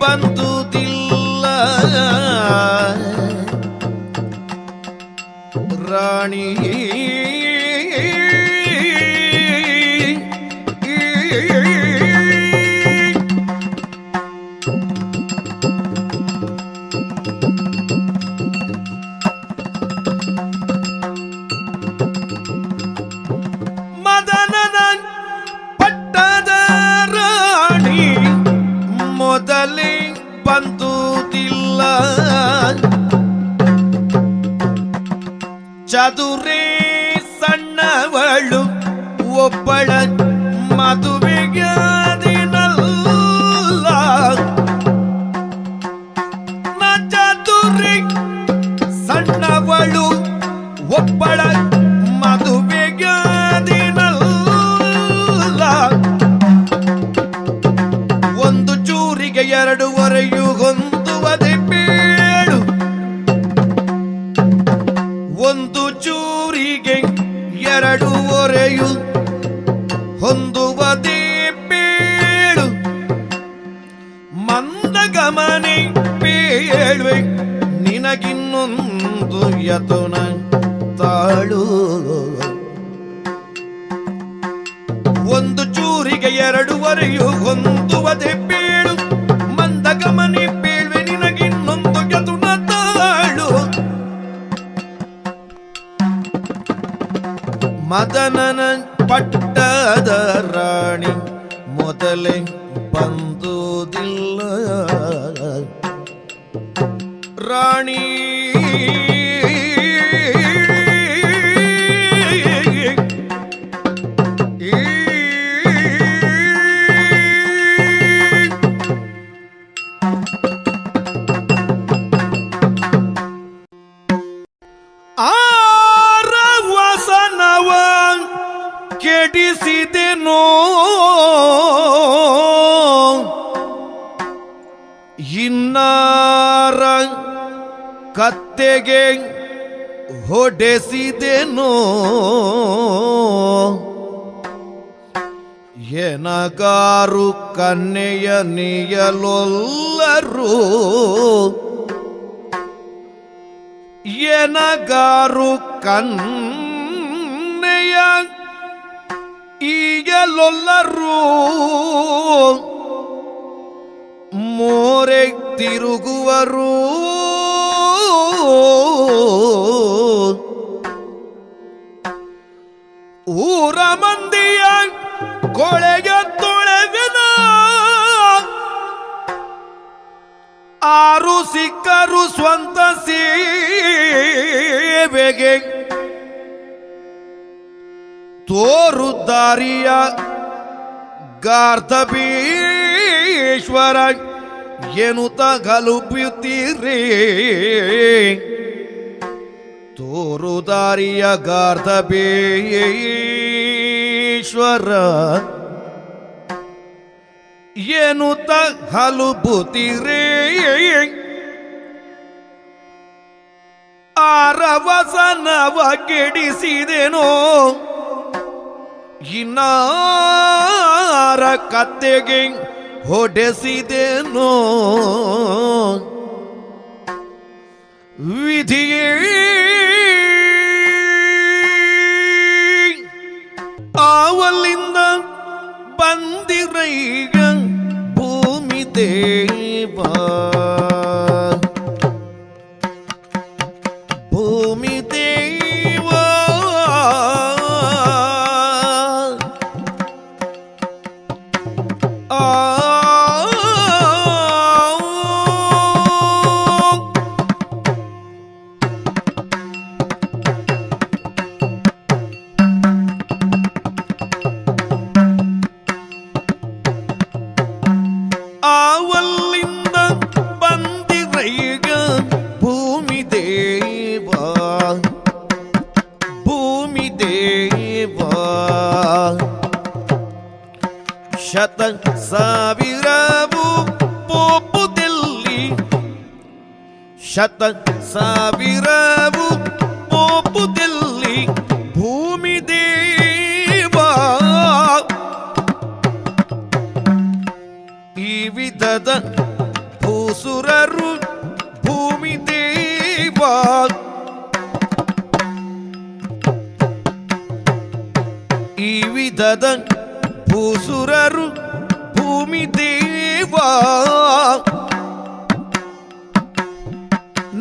ಬಂದುದಿಲ್ಲ ರಾಣಿ ಈ ಚದುರೇ ಸಣ್ಣವಳು ಒಬ್ಬಳ ಮದುವೆಗಾದಿನಲ್ಲ ಚದುರಿ ಸಣ್ಣವಳು ಒಬ್ಬಳ ಮದುವೆಗಾದಿನಲ್ಲ ಒಂದು ಚೂರಿಗೆ ಎರಡೂವರೆಯು ಹೊಂದುವದೆ ಹೊಂದುವದೇ ಮಂದ ಮಂದಗಮನೆ ಪೇಳುವೆ, ನಿನಗಿನ್ನೊಂದು ಯತುನ ತಾಳು ಒಂದು ಚೂರಿಗೆ ಎರಡುವರೆಯು ಹೊಂದುವದೆ ಬೇಳು ಮಂದಗಮನೆ ಬೇಳ್ವೆ ನಿನಗಿನ್ನೊಂದು ಯತುನ ತಾಳು ಮದನನ ಪಟ್ಟದ ರಾಣಿ ಮೊದಲೇ ಬಂದುದಿಲ್ಲ. ರಾಣಿ ಕೆಡಿಸಿದೆನೋ? ಇನ್ನಾರ ಕತ್ತೆಗೆ ಹೊಡೆಸಿದೆನೋ? ಎನಗಾರು ಕನ್ನೆಯ ನೀಯಲೊಲ್ಲರು? ಎನಗಾರು ಕನ್ನೆಯ ಈಗಲೊಲ್ಲರೂ ಮೋರೆ ತಿರುಗುವರು ಊರ ಮಂದಿಯ ಕೊಳೆಯ ತೊಳೆವಿನ ಆರು ಸಿಕ್ಕರು ಸ್ವಂತ ಸೇವೆಗೆ ತೋರು ದಾರಿಯ ಗಾರ್ಧಬೀಶ್ವರ ಏನು ಗಲುಪುತ್ತೀರಿ ತೋರು ದಾರಿಯ ಗಾರ್ಧಬೀಶ್ವರ ಏನು ತಗಲುಪುತ್ತೀರಿ ಆರವಸನವ ಕೆಡಿಸಿದೆನೋ? ಇನ್ನಾರ ಕತ್ತೆಗೆ ಹೊಡೆಸಿದೆನೋ? ವಿಧಿಯೇ? ಆವಲಿಂದ ಬಂದಿರೈಗ ಭೂಮಿ ದೇವ. ಭೂಮಿ ಆವಲ್ಲಿಂದ ಬಂದಿರೈಗ ಭೂಮಿ ದೇವ. ಭೂಮಿ ದೇವ. ಶತ ಸಾವಿರವು ಪೋಪುದಲ್ಲಿ. ಶತ ಸಾವಿರವು ಪೋಪುದಲ್ಲಿ. bal ಈ ವಿಧದ ಭೂಸುರರು ಭೂಮಿ ದೇವ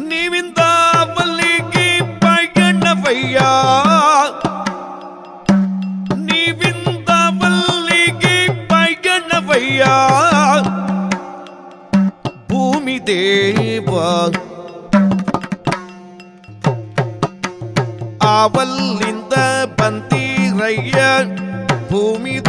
ನೀವಿಂದ ಮಲ್ಲಿಗೆ ಪಯಣವಯ್ಯ ನೀವಿಂದ ಮಲ್ಲಿಗೆ ಪಯಣವಯ್ಯ ಭೂಮಿ ದೇವ ಆವಲ್ಲಿಂದ ಬಂದಿರಯ್ಯ ಭೂಮಿ ದೇವ